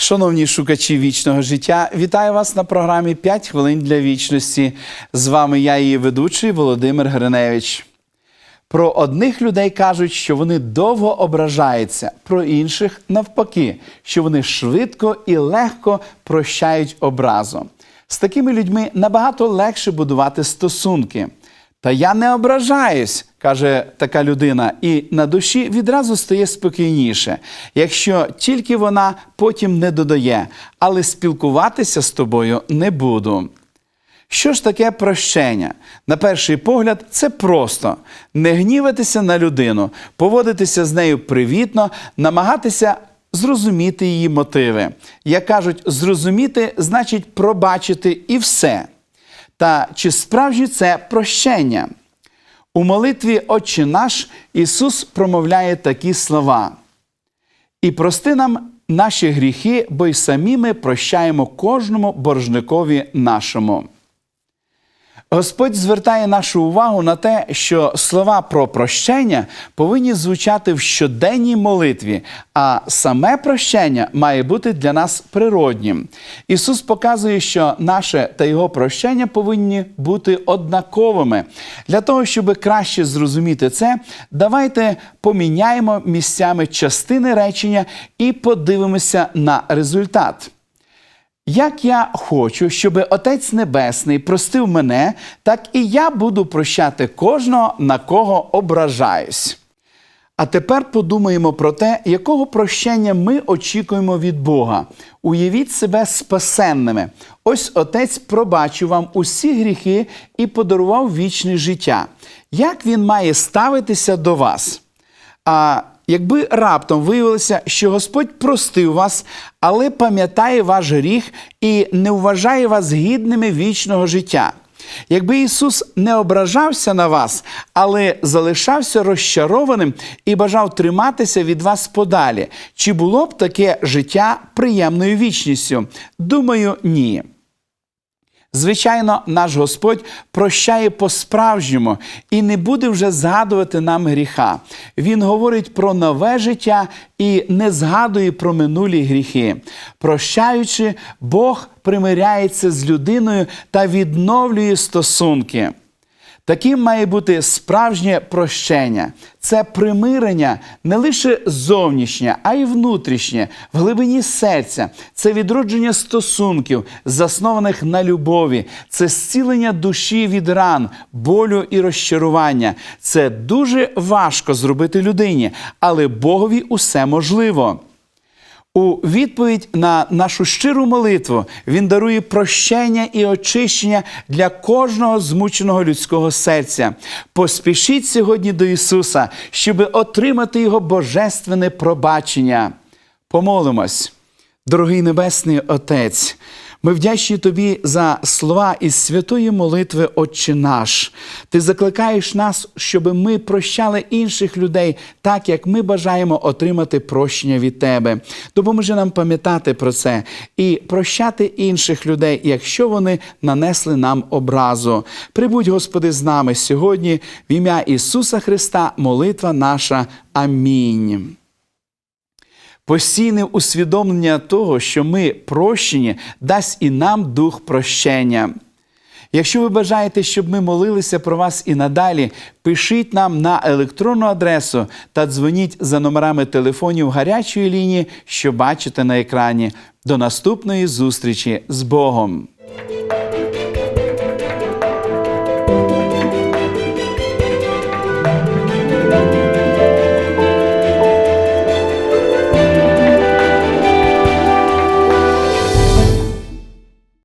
Шановні шукачі вічного життя, вітаю вас на програмі «5 хвилин для вічності. З вами я, її ведучий Володимир Гриневич. Про одних людей кажуть, що вони довго ображаються, про інших навпаки, що вони швидко і легко прощають образу. З такими людьми набагато легше будувати стосунки. Та я не ображаюсь, каже така людина, і на душі відразу стає спокійніше, якщо тільки вона потім не додає, але спілкуватися з тобою не буду. Що ж таке прощення? На перший погляд, це просто не гніватися на людину, поводитися з нею привітно, намагатися зрозуміти її мотиви. Як кажуть, зрозуміти значить пробачити і все. Та чи справжнє це прощення? У молитві Отче наш Ісус промовляє такі слова. І прости нам наші гріхи, бо й самі ми прощаємо кожному боржникові нашому. Господь звертає нашу увагу на те, що слова про прощення повинні звучати в щоденній молитві, а саме прощення має бути для нас природнім. Ісус показує, що наше та Його прощення повинні бути однаковими. Для того, щоб краще зрозуміти це, давайте поміняємо місцями частини речення і подивимося на результат. Як я хочу, щоб Отець Небесний простив мене, так і я буду прощати кожного, на кого ображаюсь. А тепер подумаємо про те, якого прощення ми очікуємо від Бога. Уявіть себе спасенними. Ось Отець пробачив вам усі гріхи і подарував вічне життя. Як він має ставитися до вас? А якби раптом виявилося, що Господь простив вас, але пам'ятає ваш гріх і не вважає вас гідними вічного життя. Якби Ісус не ображався на вас, але залишався розчарованим і бажав триматися від вас подалі, чи було б таке життя приємною вічністю? Думаю, ні. Звичайно, наш Господь прощає по-справжньому і не буде вже згадувати нам гріха. Він говорить про нове життя і не згадує про минулі гріхи. Прощаючи, Бог примиряється з людиною та відновлює стосунки. Таким має бути справжнє прощення. Це примирення не лише зовнішнє, а й внутрішнє, в глибині серця. Це відродження стосунків, заснованих на любові, це зцілення душі від ран, болю і розчарування. Це дуже важко зробити людині, але Богові усе можливо. У відповідь на нашу щиру молитву він дарує прощення і очищення для кожного змученого людського серця. Поспішіть сьогодні до Ісуса, щоб отримати Його божественне пробачення. Помолимось, дорогий Небесний Отець. Ми вдячні тобі за слова із святої молитви Отче наш. Ти закликаєш нас, щоб ми прощали інших людей так, як ми бажаємо отримати прощення від тебе. Допоможи нам пам'ятати про це і прощати інших людей, якщо вони нанесли нам образу. Прибудь, Господи, з нами сьогодні, в ім'я Ісуса Христа, молитва наша. Амінь. Постійне усвідомлення того, що ми прощені, дасть і нам дух прощення. Якщо ви бажаєте, щоб ми молилися про вас і надалі, пишіть нам на електронну адресу та дзвоніть за номерами телефонів гарячої лінії, що бачите на екрані. До наступної зустрічі з Богом!